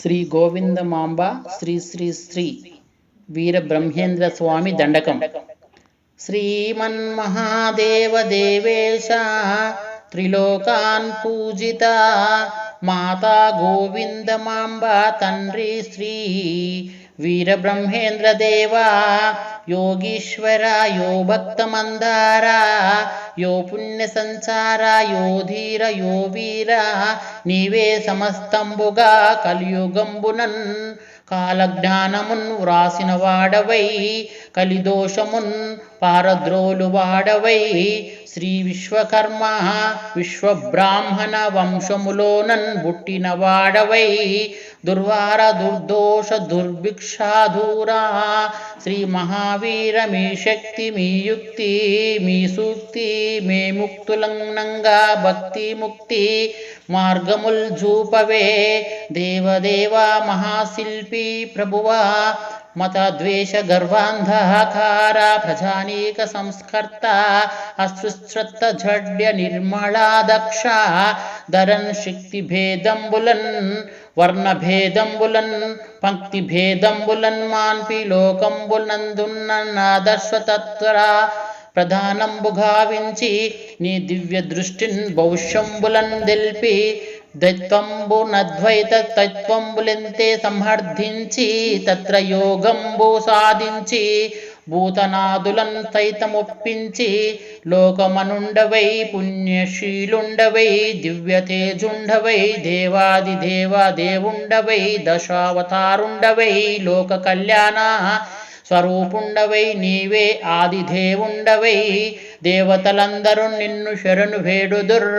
श्रीगोविन्दमाम्बा श्री श्री श्री वीरब्रह्मेन्द्रस्वामिदण्डकं देवेशः त्रिलोकान् पूजिता माता गोविन्दमाम्बा तन््री श्री పూజిత మాతా గోవిందమాంబ తండ్రి శ్రీ వీరబ్రహ్మేంద్ర దేవా యోగీశ్వర యో భక్తమందార యో పుణ్య సంచార యో ధీర యో వీర నీవే సమస్తంబుగా కలియుగంబునన్ కాలజ్ఞానమున్ వ్రాసిన వాడవై కలిదోషమున్ పారద్రోలు వాడవై శ్రీ విశ్వకర్మ విశ్వబ్రాహ్మణ వంశములోనన్ పుట్టిన వాడవై దుర్వార దుర్దోష దుర్భిక్షాధూరా శ్రీ మహావీర మీ శక్తి మీ యుక్తి మీ సూక్తి మీ ముక్తులంగా భక్తి ముక్తి మార్గముల్ జూపవే దేవదేవ మహాశిల్పి ప్రభువా మత ప్రజానీక సంస్కర్త అసృశ్రత్త జడ్య నిర్మళాదక్ష ధరన్ శక్తి భేదంబులన్ వర్ణ పంక్తి భేదంబులన్ మాన్పి లోకంబులందున్నదర్శతత్వర ప్రధానంబు గావించి నీ దివ్య దృష్టిన్ భవిష్యంబులన్ దెల్పి దైత్వంబు నద్వైత తత్వంబులెంతే సంహర్ధించి తత్ర యోగంబు సాధించి భూతనాదులన్ సైతమొప్పించి లోకమనుండవై పుణ్యశీలుండవై దివ్యతేజుండవై దేవాది దేవ దేవుండవై దశావతారుండవై లోక కళ్యాణ స్వరూపుండవై నీవే ఆదిదేవుండవై దేవతలందరూ నిన్ను శరణు వేడుదుర్.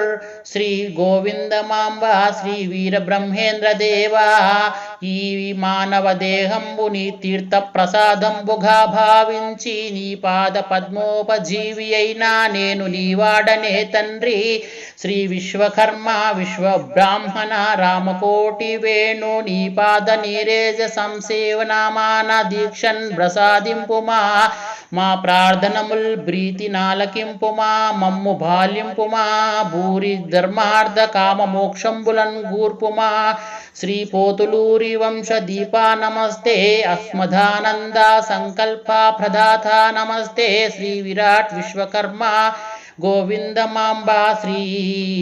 శ్రీ గోవిందమాంబ శ్రీ వీర బ్రహ్మేంద్ర దేవా ఈ మానవ దేహంబు నీ తీర్థ ప్రసాదంబుగా భావించి నీ పాద పద్మోపజీవి అయినా నేను నీవాడనే తండ్రి. శ్రీ విశ్వకర్మ విశ్వబ్రాహ్మణ రామకోటి వేణు నీ పాద నీరేజ సంసేవనామాన దీక్షన్ ప్రసాదింపుమా మా ప్రార్థనముల్ ప్రీతి నాలకింపుమా మమ్ము బాల్యంపుమా భూరి ధర్మార్థ కామ మోక్షంబులన్ గూర్పుమా శ్రీ పోతులూరి వంశ దీపా నమస్తే అస్మదానంద సంకల్ప ప్రదాత నమస్తే శ్రీ విరాట్ విశ్వకర్మ గోవిందమాంబా శ్రీ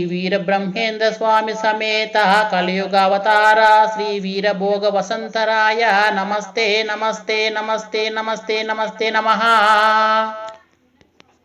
వీరబ్రహ్మేంద్ర స్వామి సమేత కలియుగ అవతార శ్రీ వీరభోగ వసంతరాయ. నమస్తే నమస్తే నమస్తే నమస్తే నమస్తే నమ.